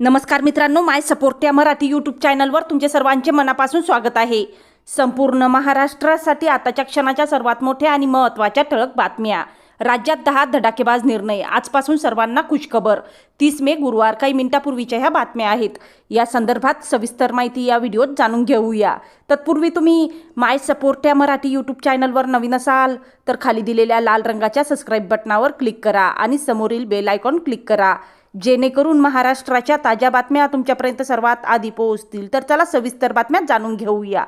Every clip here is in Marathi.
नमस्कार मित्रांनो माय सपोर्ट या मराठी यूट्यूब चॅनलवर तुमचे सर्वांचे मनापासून स्वागत आहे. संपूर्ण महाराष्ट्रासाठी आताच्या क्षणाच्या सर्वात मोठ्या आणि महत्त्वाच्या ठळक बातम्या. राज्यात दहा धडाकेबाज निर्णय आजपासून सर्वांना खुशखबर. तीस मे गुरुवार काही मिनिटापूर्वीच्या ह्या बातम्या आहेत. या संदर्भात सविस्तर माहिती या व्हिडिओत जाणून घेऊया. तत्पूर्वी तुम्ही माय सपोर्ट या मराठी यूट्यूब चॅनलवर नवीन असाल तर खाली दिलेल्या लाल रंगाच्या सबस्क्राईब बटनावर क्लिक करा आणि समोरील बेल आयकॉन क्लिक करा. जेणेकरून महाराष्ट्राच्या ताज्या बातम्या तुमच्यापर्यंत सर्वात आधी पोहोचतील. तर चला सविस्तर बातम्या जाणून घेऊया.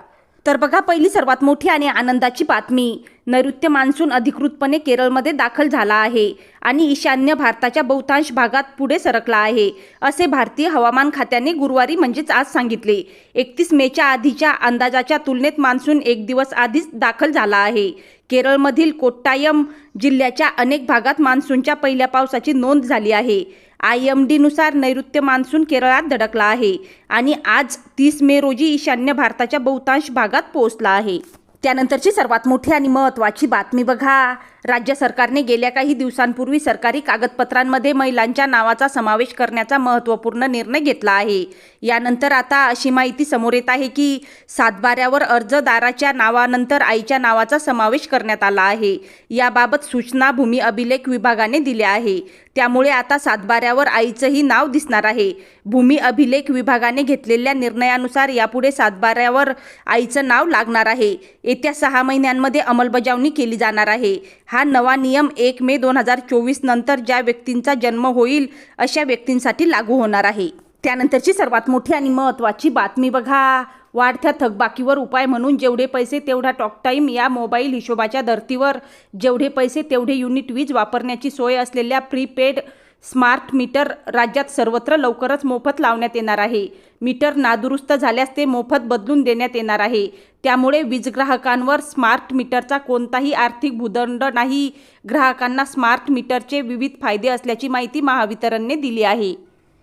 तर बघा पहिली सर्वात मोठी आणि आनंदाची बातमी. नैऋत्य मान्सून अधिकृतपणे केरळमध्ये दाखल झाला आहे आणि ईशान्य भारताच्या बहुतांश भागात पुढे सरकला आहे असे भारतीय हवामान खात्याने गुरुवारी म्हणजेच आज सांगितले. एकतीस मेच्या आधीच्या अंदाजाच्या तुलनेत मान्सून एक दिवस आधीच दाखल झाला आहे. केरळमधील कोट्टायम जिल्ह्याच्या अनेक भागात मान्सूनच्या पहिल्या पावसाची नोंद झाली आहे. आय एम डीनुसार नैऋत्य मान्सून केरळात धडकला आहे आणि आज तीस मे रोजी ईशान्य भारताच्या बहुतांश भागात पोहोचला आहे. त्यानंतरची सर्वात मोठी आणि महत्त्वाची बातमी बघा. राज्य सरकारने गेल्या काही दिवसांपूर्वी सरकारी कागदपत्रांमध्ये महिलांच्या नावाचा समावेश करण्याचा महत्त्वपूर्ण निर्णय घेतला आहे. यानंतर आता अशी माहिती समोर येत आहे की सातबाऱ्यावर अर्जदाराच्या नावानंतर आईच्या नावाचा समावेश करण्यात आला आहे. याबाबत सूचना भूमी अभिलेख विभागाने दिल्या आहे. त्यामुळे आता सातबाऱ्यावर आईचंही नाव दिसणार आहे. भूमी अभिलेख विभागाने घेतलेल्या निर्णयानुसार यापुढे सातबाऱ्यावर आईचं नाव लागणार आहे. येत्या सहा महिन्यांमध्ये अंमलबजावणी केली जाणार आहे. हा नवा नियम एक मे दोन हजार चोवीस नंतर ज्या व्यक्तींचा जन्म होईल अशा व्यक्तींसाठी लागू होणार आहे. त्यानंतरची सर्वात मोठी आणि महत्त्वाची बातमी बघा. वाढत्या थकबाकीवर उपाय म्हणून जेवढे पैसे तेवढा टॉक टाईम या मोबाईल हिशोबाच्या धर्तीवर. जेवढे पैसे तेवढे युनिट वीज वापरण्याची सोय असलेल्या प्रीपेड स्मार्ट मीटर राज्यात सर्वत्र लवकरच मोफत लावण्यात येणार आहे. मीटर नादुरुस्त झाल्यास ते मोफत बदलून देण्यात येणार आहे. त्यामुळे वीज ग्राहकांवर स्मार्ट मीटरचा कोणताही आर्थिक भूदंड नाही. ग्राहकांना स्मार्ट मीटरचे विविध फायदे असल्याची माहिती महावितरणने दिली आहे.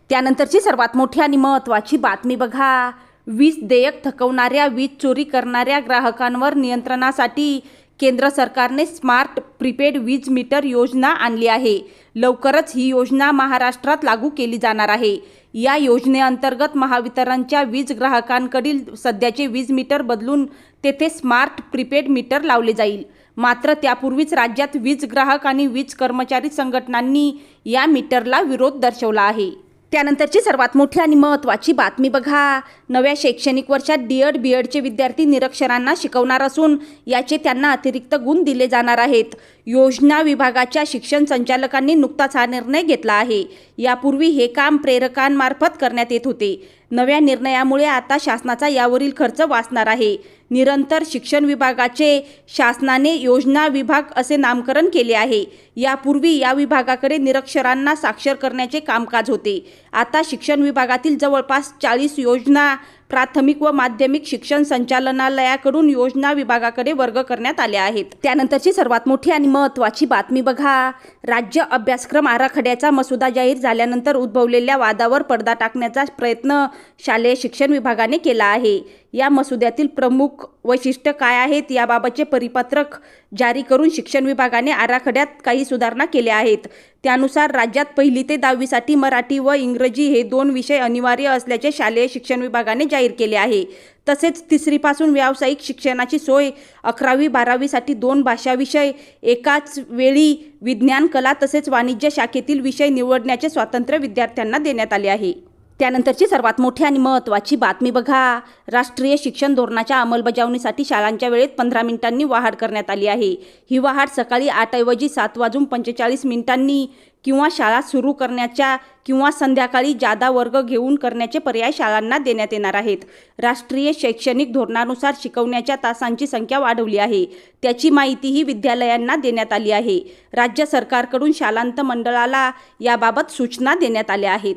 त्यानंतरची सर्वात मोठी आणि महत्त्वाची बातमी बघा. वीज देयक थकवणाऱ्या वीज चोरी करणाऱ्या ग्राहकांवर नियंत्रणासाठी केंद्र सरकारने स्मार्ट प्रीपेड वीज मीटर योजना आणली आहे. लवकरच ही योजना महाराष्ट्रात लागू केली जाणार आहे. या योजनेअंतर्गत महावितरणच्या वीज ग्राहकांकडील सध्याचे वीज मीटर बदलून तेथे स्मार्ट प्रीपेड मीटर लावले जाईल. मात्र त्यापूर्वीच राज्यात वीज ग्राहक आणि वीज कर्मचारी संघटनांनी या मीटरला विरोध दर्शवला आहे. त्यानंतरची सर्वात मोठी आणि महत्त्वाची बातमी बघा. नव्या शैक्षणिक वर्षात डी एड बी एडचे विद्यार्थी निरक्षरांना शिकवणार असून याचे त्यांना अतिरिक्त गुण दिले जाणार आहेत. योजना विभागाच्या शिक्षण संचालकांनी नुकताच हा निर्णय घेतला आहे. यापूर्वी हे काम प्रेरकांमार्फत करण्यात येत होते. नव्या निर्णयामुळे आता शासनाचा यावरील खर्च वाचणार आहे. निरंतर शिक्षण विभागाचे शासनाने योजना विभाग असे नामकरण केले आहे. यापूर्वी या विभागाकडे निरक्षरांना साक्षर करण्याचे कामकाज होते. आता शिक्षण विभागातील जवळपास चाळीस योजना प्राथमिक व माध्यमिक शिक्षण संचालनालयाकडून योजना विभागाकडे वर्ग करण्यात आले आहेत. त्यानंतरची सर्वात मोठी आणि महत्त्वाची बातमी बघा. राज्य अभ्यासक्रम आराखड्याचा मसुदा जाहीर झाल्यानंतर उद्भवलेल्या वादावर पडदा टाकण्याचा प्रयत्न शालेय शिक्षण विभागाने केला आहे. या मसुद्यातील प्रमुख वैशिष्ट्य काय आहेत याबाबतचे परिपत्रक जारी करून शिक्षण विभागाने आराखड्यात काही सुधारणा केल्या आहेत. त्यानुसार राज्यात पहिली ते दहावीसाठी मराठी व इंग्रजी हे दोन विषय अनिवार्य असल्याचे शालेय शिक्षण विभागाने जाहीर केले आहे. तसेच तिसरीपासून व्यावसायिक शिक्षणाची सोय अकरावी बारावीसाठी दोन भाषा विषय एकाच वेळी विज्ञान कला तसेच वाणिज्य शाखेतील विषय निवडण्याचे स्वातंत्र्य विद्यार्थ्यांना देण्यात आले आहे. त्यानंतरची सर्वात मोठी आणि महत्त्वाची बातमी बघा. राष्ट्रीय शिक्षण धोरणाच्या अंमलबजावणीसाठी शाळांच्या वेळेत पंधरा मिनिटांनी वाढ करण्यात आली आहे. ही वाढ सकाळी आठऐवजी सात वाजून पंचेचाळीस मिनिटांनी किंवा शाळा सुरू करण्याच्या किंवा संध्याकाळी जादा वर्ग घेऊन करण्याचे पर्याय शाळांना देण्यात येणार आहेत. राष्ट्रीय शैक्षणिक धोरणानुसार शिकवण्याच्या तासांची संख्या वाढवली आहे. त्याची माहितीही विद्यालयांना देण्यात आली आहे. राज्य सरकारकडून शालांत मंडळाला याबाबत सूचना देण्यात आल्या आहेत.